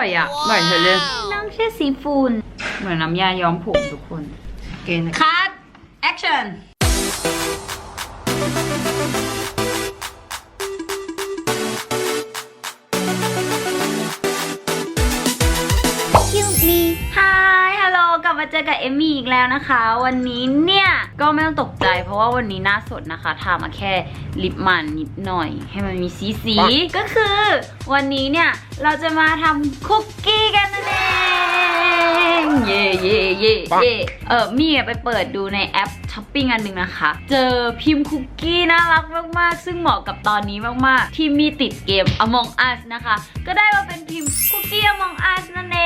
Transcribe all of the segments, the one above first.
ร่อยอะอร่อยเฉยเลยน้องชื่อสีฟูนเหมือนน้ำยาย้อมผมทุกคนเกณฑ์คัดแอคชั่น เจอกับเอมมี่อีกแล้วนะคะ วันนี้เนี่ย ก็ไม่ต้องตกใจ เพราะว่าวันนี้หน้าสดนะคะทามาแค่ลิปมันนิดหน่อย ให้มันมีสีสีๆก็คือ วันนี้เนี่ยเราจะมาทำคุกกี้กันนั่นเอง เย่เย่เย่เย่เออมี่อะไปเปิดดูในแอป ช้อปปิ้งอันหนึ่งนะคะ เจอพิมพ์คุกกี้น่ารักมากๆ ซึ่งเหมาะกับตอนนี้มากๆ ที่มีติดเกม Among Us นะคะ ก็ได้มาเป็นพิมพ์คุกกี้ Among Us นั่นเอ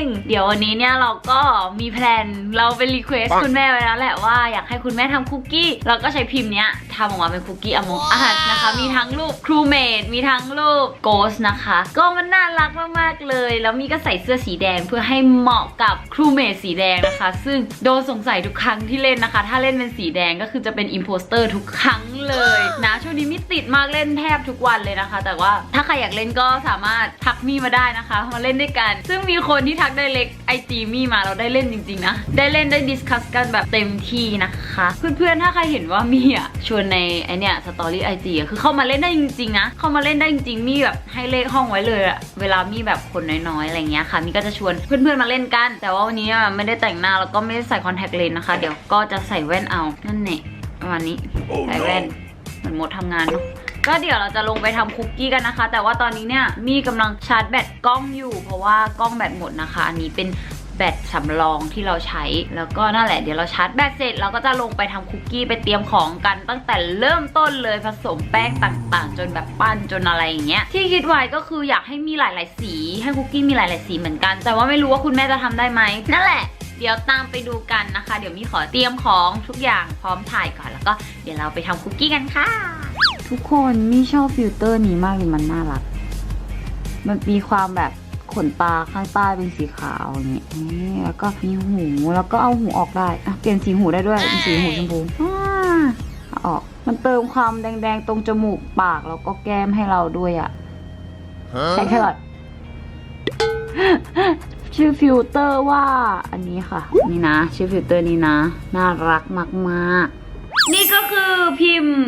ง เดี๋ยววันนี้เนี่ยเราก็มีแพลนเราไปรีเควสคุณแม่ไว้แล้วแหละว่าอยากให้คุณแม่ทำคุกกี้เราก็ใช้พิมพ์เนี้ยทำออกมาเป็นคุกกี้ Among Us นะคะ มีทั้งรูปครูเมดมีทั้งรูปโกสนะคะ ก็มันน่ารักมากๆเลย แล้วมีก็ใส่เสื้อสีแดงเพื่อให้เหมาะกับครูเมดสีแดงนะคะ ซึ่งโดนสงสัยทุกครั้งที่เล่นนะคะ ถ้าเล่นเป็นสีแดงก็คือจะเป็นอิมโพสเตอร์ทุกครั้งเลยนะช่วงนี้มิติดมากเล่นแทบทุกวันเลยนะคะ แต่ว่าถ้าใครอยากเล่นก็สามารถทักมี่มาได้นะคะ มาเล่นด้วยกัน ซึ่งมีคนที่ทักได้เล็กไอจีมี่มาเราได้เล่นจริงๆนะ ได้เล่นได้ดิสคัสกันแบบเต็มที่นะคะ เพื่อนๆ ถ้าใครเห็นว่ามี่อะชวนในไอเนี้ยสตอรี่ไอจีอะคือเข้ามาเล่นได้จริงๆนะ เข้ามาเล่นได้จริงๆ มี่แบบให้เลขห้องไว้เลยอะเวลามี่แบบคนน้อยๆ อะไรเงี้ยค่ะ มี่ก็จะชวนเพื่อนๆ มาเล่นกัน แต่ว่าวันนี้อะไม่ได้แต่งหน้าแล้วก็ไม่ได้ใส่คอนแทคเลนส์นะคะ เดี๋ยวก็จะใส่แว่นเอา นั่นเนี่ยประมาณนี้ใส่แว่นเหมือนมดทำงานเนาะก็เดี๋ยวเราจะลงไปทำคุกกี้กันนะคะ แต่ว่าตอนนี้เนี่ยมีกำลังชาร์จแบตกล้องอยู่ เพราะว่ากล้องแบตหมดนะคะ อันนี้เป็นแบตสำรองที่เราใช้ แล้วก็นั่นแหละเดี๋ยวเราชาร์จแบตเสร็จเราก็จะลงไปทำคุกกี้ไปเตรียมของกัน ตั้งแต่เริ่มต้นเลยผสมแป้งต่างๆ จนแบบปั้นจนอะไรอย่างเงี้ยที่คิดไว้ก็คืออยากให้มีหลาย ๆ สี ให้คุกกี้มีหลาย ๆ สีเหมือนกัน แต่ว่าไม่รู้ว่าคุณแม่จะทำได้ไหมนั่นแหละ เดี๋ยวตามไปดูกันนะคะ เดี๋ยวมีขอเตรียมของทุกอย่างพร้อมถ่ายก่อนแล้วก็เดี๋ยวเราไปทำคุกกี้กันค่ะ ทุกคนมี่ชอบฟิลเตอร์นี้มากเลยมันน่ารัก มันมีความแบบขนตาข้างใต้เป็นสีขาวอย่างเงี้ยนี่แล้วก็มีหูแล้วก็เอาหูออกได้อะเปลี่ยนสีหูได้ด้วยเป็นสีหูชมพูอ่าเอาออก มันเติมความแดงๆตรงจมูกปากแล้วก็แก้มให้เราด้วยอะใช้แครอท ชื่อฟิลเตอร์ว่าอันนี้ค่ะ นี่นะ ชื่อฟิลเตอร์นี้นะ น่ารักมากๆนี่ก็คือพิมพ์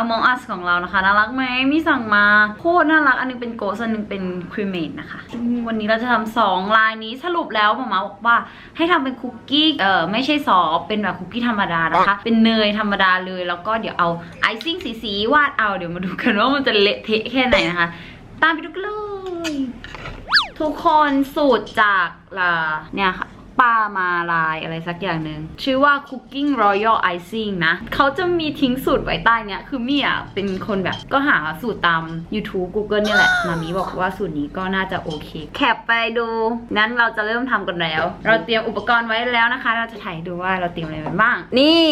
Among Us ของเรานะคะ น่ารักไหมมีสั่งมา โคตรน่ารัก อันนึงเป็นโกสอันนึงเป็นครีมเมดนะคะ วันนี้เราจะทำสองลายนี้สรุปแล้วหมามาบอกว่าให้ทำเป็นคุกกี้ เออไม่ใช่ซอฟเป็นแบบคุกกี้ธรรมดานะคะ เป็นเนยธรรมดาเลย แล้วก็เดี๋ยวเอาไอซิ่งสีสีๆวาดเอา เดี๋ยวมาดูกันว่ามันจะเละเทะแค่ไหนนะคะ ตามไปดูกันเลย ทุกคนสูตรจากเนี่ยค่ะ ป้ามาลายอะไรสักอย่างหนึ่งชื่อว่า Cooking Royal Icing นะเขาจะมีทิ้งสูตรไว้ใต้เนี่ยคือมี่อะเป็นคนแบบก็หาสูตรตาม YouTube Google เนี่ยแหละมามีบอกว่าสูตรนี้ก็น่าจะโอเค แคปไปดู นั้นเราจะเริ่มทำกันแล้ว เราเตรียมอุปกรณ์ไว้แล้วนะคะ เราจะถ่ายให้ดูว่าเราเตรียมอะไรไว้บ้าง นี่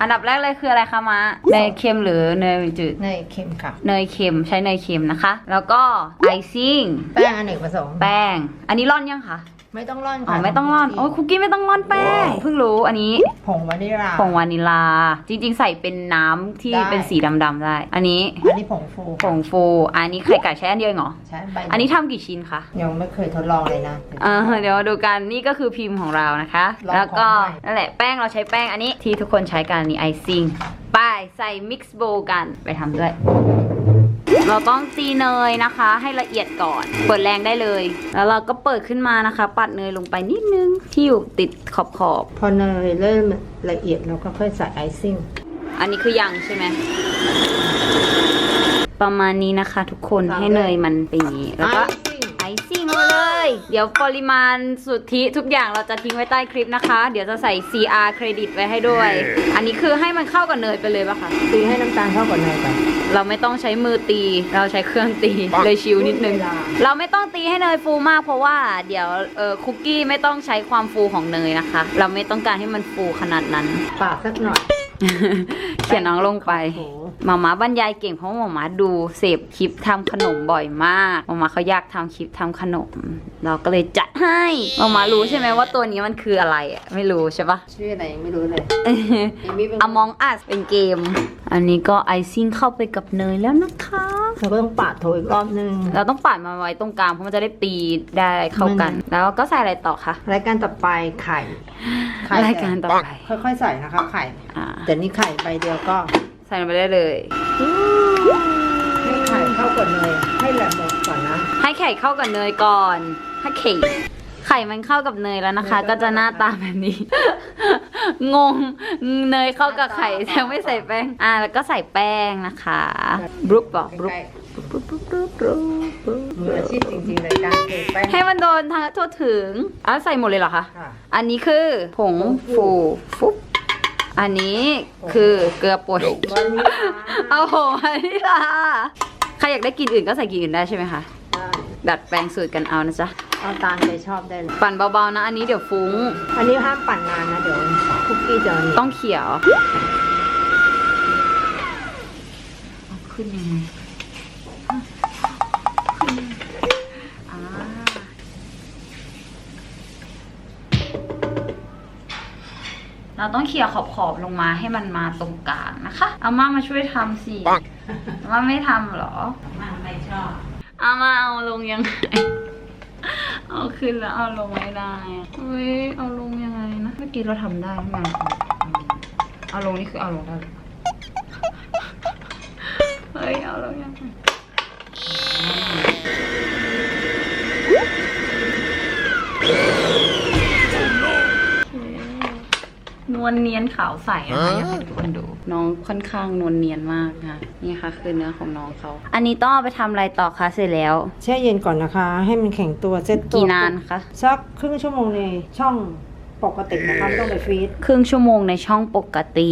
อันดับแรกเลยคืออะไรคะมาเนยเค็มหรือเนยจืดเนยเค็มค่ะเนยเค็มใช้เนยเค็มนะคะ แล้วก็ไอซิ่งแป้งอเนกประสงค์แป้ง อันนี้ร่อนยังคะ ไม่ต้องร่อนอ๋อค่ะไม่ต้องร่อนโอ้ยคุกกี้ไม่ต้องร่อนแป้งเพิ่งรู้อันนี้ผงวานิลลา ผงวานิลา จริง ๆ ใส่เป็นน้ำที่ได้ เป็นสีดำๆได้ อันนี้อันนี้ผงฟูผงฟูอันนี้ไข่ไก่ใช้อันเดียวเองเหรอใช้ใบอันนี้ทำกี่ชิ้นคะยังไม่เคยทดลองเลยนะอ่าเดี๋ยวมาดูกันนี่ก็คือพิมพ์ของเรานะคะ ลองแล้วก็ของใหม่ นั่นแหละแป้งเราใช้แป้งอันนี้ที่ทุกคนใช้กันนี่ไอซิ่งไปใส่มิกซ์โบกันไปทำด้วย เราต้องตีเนยนะคะ ให้ละเอียดก่อน เปิดแรงได้เลย แล้วเราก็เปิดขึ้นมานะคะ ปัดเนยลงไปนิดนึงที่อยู่ติดขอบขอบพอเนยเริ่มละเอียดเราก็ค่อยใส่ไอซิ่งๆอันนี้คือยังใช่ไหมประมาณนี้นะคะ ทุกคนตามด้วยให้เนยมันปีแล้วก็ไอซิ่งไอ ซิ่งมาเลย เดี๋ยวปริมาณสุทธิทุกอย่างเราจะทิ้งไว้ใต้คลิปนะคะ เดี๋ยวจะใส่ CR เครดิตไว้ให้ด้วย อันนี้คือให้มันเข้ากับเนยไปเลยปะคะตีให้น้ำตาลเข้ากับเนยก่อนเราไม่ต้องใช้มือตี เราใช้เครื่องตีเลยชิวนิดนึงเวลาเราไม่ต้องตีให้เนยฟูมากเพราะว่าเดี๋ยวเออคุกกี้ไม่ต้องใช้ความฟูของเนยนะคะ เราไม่ต้องการให้มันฟูขนาดนั้น ปากสักหน่อย เขียนน้องลงไป โอ้โหหมาม้าบรรยายเก่งเพราะว่าหมาม้าดูเสพคลิปทำขนมบ่อยมากหมาม้าเขาอยากทำคลิปทำขนม เราก็เลยจัดให้หมาม้ารู้ใช่ไหมว่าตัวนี้มันคืออะไรอะไม่รู้ใช่ปะชื่ออะไรยังไม่รู้เลยเอมี่เป็น Among Us เป็นเกม อันนี้ก็ไอซิ่งเข้าไปกับเนยแล้วนะคะเราก็ต้องปาดโถอีกรอบนึงเราต้องปาดมาไว้ตรงกลางเพราะมันจะได้ตีได้เข้ากัน แล้วก็ใส่อะไรต่อคะรายการต่อไปไข่ไข่รายการต่อไปค่อยๆใส่นะคะไข่อ่าแต่นี่ไข่ใบเดียวก็ ใส่ลงไปได้เลย ให้ไข่เข้ากับเนยให้แหลมหมดก่อนนะให้ไข่เข้ากับเนยก่อนให้ไข่ไข่มันเข้ากับเนยแล้วนะคะเนยก็ก็จะหน้าตาแบบนี้ งงเนยเข้ากับไข่หน้าตาแต่ไม่ใส่แป้ง อ่าแล้วก็ใส่แป้งนะคะบรุกบอกบรุก ใกล้บรุกบรุกบรุกบรุกบรุกๆมืออาชีพจริงๆเลยการเทแป้งให้มันโดนทั้งทั่วถึงอะใส่หมดเลยเหรอคะ ค่ะ อันนี้คือผงผงฟูฟูฟุบ อันนี้คือเกลือป่นวันนี้เอาโหอันนี้ล่ะใครอยากได้กลินอื่นก็ใส่กลินอื่นได้ใช่ไหมคะ ดัดแปลงสูตรกันเอานะจ๊ะ เอาตามใจชอบได้เลย ปั่นเบาๆนะ อันนี้เดี๋ยวฟุ้ง อันนี้ห้ามปั่นนานนะ เดี๋ยวคุกกี้จะเหนียวต้องเขียวเอาขึ้นยังไง เราต้องเขี่ยขอบๆลงมาให้มันมาตรงกลางนะคะ อาม่ามาช่วยทำสิอาม่าไม่ทำเหรอมาไม่ชอบอามาเอาลงยังไง เอาขึ้นแล้วเอาลงไม่ได้อะเฮ้ยเอาลงยังไงนะ เมื่อกี้เราทำได้ทำไมเอาลงนี่คือเอาลงได้หรือเฮ้ยเอาลงยังไง วลเนียนขาวใสนะคะอยากให้ทุกคนดู น้องค่อนข้างนวลเนียนมากค่ะนี่ค่ะ คือเนื้อของน้องเขา อันนี้ต้องเอาไปทำอะไรต่อคะเสร็จแล้ว แช่เย็นก่อนนะคะ ให้มันแข็งตัวเซ็ตตัวกี่นานคะสักครึ่งชั่วโมงในช่องปกตินะคะไม่ต้องไปฟรีซ ครึ่งชั่วโมงในช่องปกติ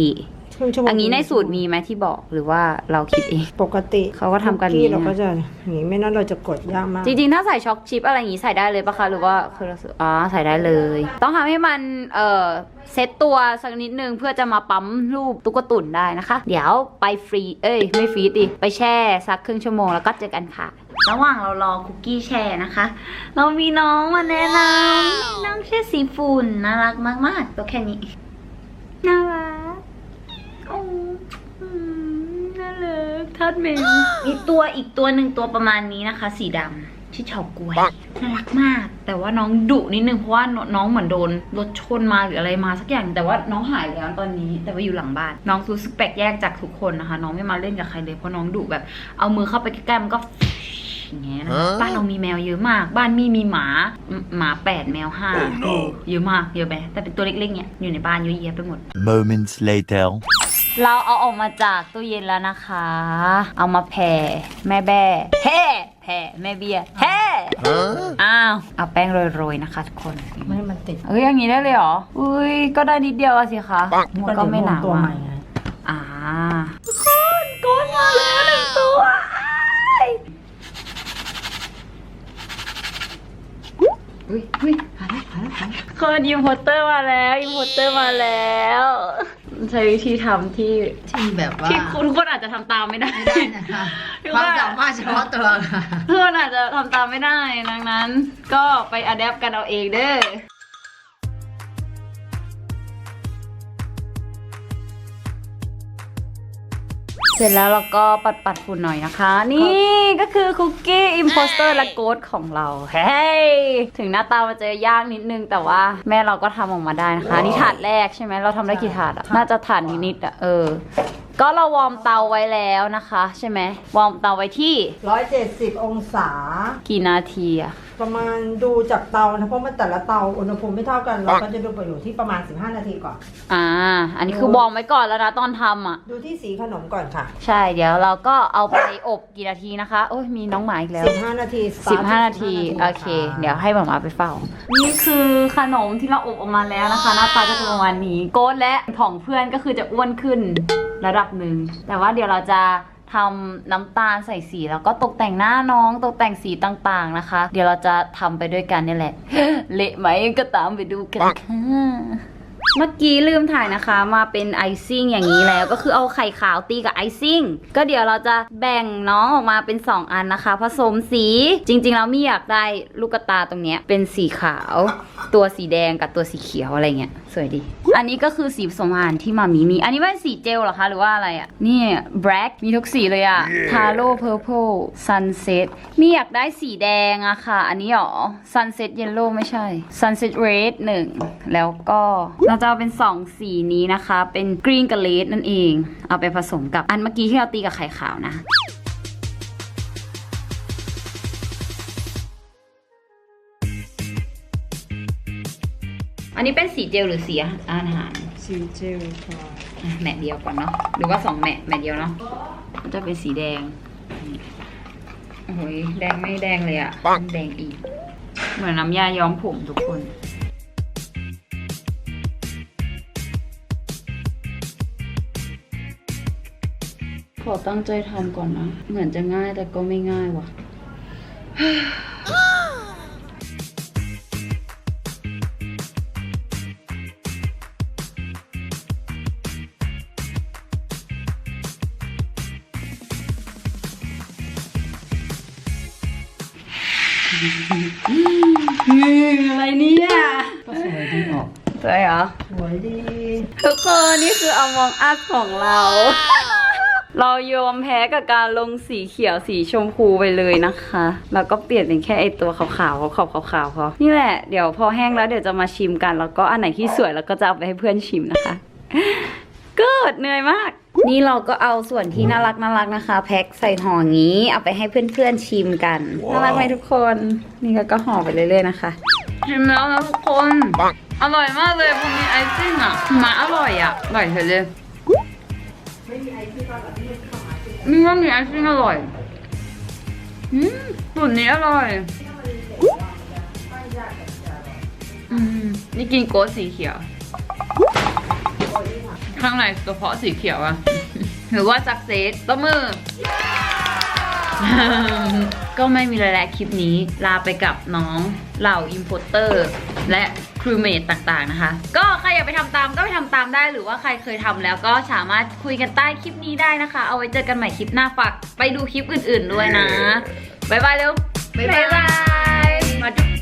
ครึ่งชั่วโมงอันนี้ในสูตรมีไหมที่บอกหรือว่าเราคิดเอง ปกติเขาก็ทำกันคุนี้เรานะก็จะอย่างนี้ไม่นั้นเราจะกดยากมากจริงๆ ถ้าใส่ช็อกชิปอะไรอย่างงี้ใส่ได้เลยปะคะหรือว่าคือเราซื้ออ๋อใส่ได้เลย ต้องทำให้มันเอ่อเซตตัวสักนิดนึงเพื่อจะมาปั๊มรูปตุ๊กตุ่นได้นะคะ เดี๋ยวไปฟรีเอ้ยไม่ฟรีดิไปแช่สักครึ่งชั่วโมงแล้วก็เจอกันค่ะ ระหว่างเรารอคุกกี้แช่นะคะ เรามีน้องมาแนะนำน้องชื่อสีฝุ่นน่ารักมากๆตัวแค่นี้น่ารักโอ้อืม น่ารักทัดแมวมีตัวอีกตัวหนึ่งตัวประมาณนี้นะคะ สีดำชื่อเฉากล้วยน่ารักมาก แต่ว่าน้องดุนิดนึงเพราะว่าน้องเหมือนโดนรถชนมาหรืออะไรมาสักอย่างแต่ว่าน้องหายแล้วตอนนี้ แต่ว่าอยู่หลังบ้าน น้องรู้สึกแปลกแยกจากทุกคนนะคะ น้องไม่มาเล่นกับใครเลยเพราะน้องดุแบบ เอามือเข้าไปใกล้ๆมันก็อย่างเงี้ยนะบ้านเรามีแมวเยอะมาก บ้านมี่มีหมาหมาแปดแมวห้าเออเยอะมากเยอะไปแต่เป็นตัวเล็กๆเนี่ยอยู่ในบ้านเยอะแยะไปหมด Moments later. เราเอาออกมาจากตู้เย็นแล้วนะคะ เอามาแผ่แม่แบ้แห่แผ่แม่เบียร์แห่อ้าวเอาแป้งโรยๆนะคะทุกคน ไม่ให้มันติดเอ้ยอย่างนี้ได้เลยเหรอ อุ้ยก็ได้นิดเดียวอะสิคะมันก็ไม่หนาตัวใหม่มากไงอ่าทุกคนก้อนมาแล้วหนึ่งตัวอ้ายอุ้ยอุ้ยหาแล้วหาแล้วหาแล้วคนอิมพอร์เตอร์มาแล้วอิมพอร์เตอร์มาแล้ว ใช้วิธีทำที่ที่แบบว่าที่คุณทุกคนอาจจะทำตามไม่ได้ไม่ได้นะคะความสามารถเฉพาะตัวค่ะเพื่อนอาจจะทำตามไม่ได้ดังนั้น ก็ไปอัดแอปกันเอาเองเด้อ เสร็จแล้วเราก็ปัดปัดๆฝุ่นหน่อยนะคะ นี่ก็คือคุกกี้อิมโพสเตอร์และโกดของเรา เฮ้ย ถึงหน้าตามันจะยากนิดนึง แต่ว่าแม่เราก็ทำออกมาได้นะคะ นี่ถาดแรกใช่ไหมเราทำได้กี่ถาดอะน่าจะถาดนิดๆอะเออ ก็เราวอร์มเตาไว้แล้วนะคะ ใช่ไหมวอร์มเตาไว้ที่ร้อยเจ็ดสิบองศา กี่นาทีอะ ประมาณดูจากเตานะเพราะมันแต่ละเตาอุณหภูมิไม่เท่ากันเราก็จะดูไปอยู่ที่ประมาณ 15 นาทีก่อน อ่า อันนี้คือวอร์มไว้ก่อนแล้วนะตอนทำอะ ดูที่สีขนมก่อนค่ะใช่เดี๋ยวเราก็เอาไปอบกี่นาทีนะคะ โอ้ยมีน้องหมาอีกแล้ว 15 นาทีสิบห้านาทีโอเคเดี๋ยวให้หมามาไปเฝ้า นี่คือขนมที่เราอบออกมาแล้วนะคะ หน้าตาก็จะประมาณนี้ โกดและของเพื่อนก็คือจะอ้วนขึ้นระดับหนึ่ง แต่ว่าเดี๋ยวเราจะ ทำน้ำตาลใส่สีแล้วก็ตกแต่งหน้าน้องตกแต่งสีต่างๆนะคะ เดี๋ยวเราจะทำไปด้วยกันนี่แหละ เละไหมก็ตามไปดูกันค่ะเมื่อกี้ลืมถ่ายนะคะมาเป็นไอซิ่งอย่างนี้แล้วก็คือเอาไข่ขาวตีกับไอซิ่งก็เดี๋ยวเราจะแบ่งน้องออกมาเป็น 2 อันนะคะ ผสมสีจริงๆแล้วมี่อยากได้ลูกตาตรงเนี้ยเป็นสีขาว ตัวสีแดงกับตัวสีเขียวอะไรเงี้ย สวยดี อันนี้ก็คือสีผสมอาหารที่มามีมี อันนี้เป็นสีเจลเหรอคะ หรือว่าอะไรอะ นี่ black มีทุกสีเลยอะ taro purple sunset มีอยากได้สีแดงอะค่ะ อันนี้หรอ sunset yellow ไม่ใช่ sunset red หนึ่ง แล้วก็เราจะเอาเป็น 2 สีนี้นะคะ เป็น green กับ red นั่นเอง เอาไปผสมกับอันเมื่อกี้ที่เราตีกับไข่ขาวนะ อันนี้เป็นสีเจลหรือสีอาหาร สีเจลค่ะอะแมทเดียวก่อนเนาะหรือว่าสองแมทแมทเดียวเนาะมันจะเป็นสีแดงนี่โอ้โหยแดงไม่แดงเลยอะแดงอีก เหมือนน้ำยาย้อมผมทุกคนขอตั้งใจทำก่อนนะ เหมือนจะง่ายแต่ก็ไม่ง่ายว่ะ อะไรเนี่ยก็สวยดีออกสวยเหรอ สวยดี ทุกคนนี่คืออมองอัดของเรา เรายอมแพ้กับการลงสีเขียวสีชมพูไปเลยนะคะ แล้วก็เปลี่ยนเป็นแค่ไอตัวขาวๆขอบขาวๆพอนี่แหละ เดี๋ยวพอแห้งแล้วเดี๋ยวจะมาชิมกัน แล้วก็อันไหนที่สวยแล้วก็จะเอาไปให้เพื่อนชิมนะคะ เกิดเหนื่อยมาก นี่เราก็เอาส่วนที่น่ารักน่ารักนะคะ แพ็คใส่ห่องี้ เอาไปให้เพื่อนๆชิมกัน น่ารักไหมทุกคน นี่ก็ก็ห่อไปเรื่อยๆนะคะชิมแล้วนะทุกคน อร่อยมากเลยพอมีไอซิ่งอะมาอร่อยอะอร่อยเฉยเลยนี่ว่ามีไอซิ่งอร่อยอืมสูตรนี้อร่อยอืมนี่กินโกสสีเขียว ข้างในกระเพาะสีเขียวอะหรือว่าสักเซสต้มือ ก็ไม่มีอะไรแล้วคลิปนี้ลาไปกับน้องเหล่าอิมโพเตอร์และครูเมดต่างๆนะคะ ก็ใครอยากไปทำตามก็ไปทำตามได้หรือว่าใครเคยทำแล้วก็สามารถคุยกันใต้คลิปนี้ได้นะคะ เอาไว้เจอกันใหม่คลิปหน้าฝากไปดูคลิปอื่นๆด้วยนะ บ๊ายบายเร็ว บ๊ายบาย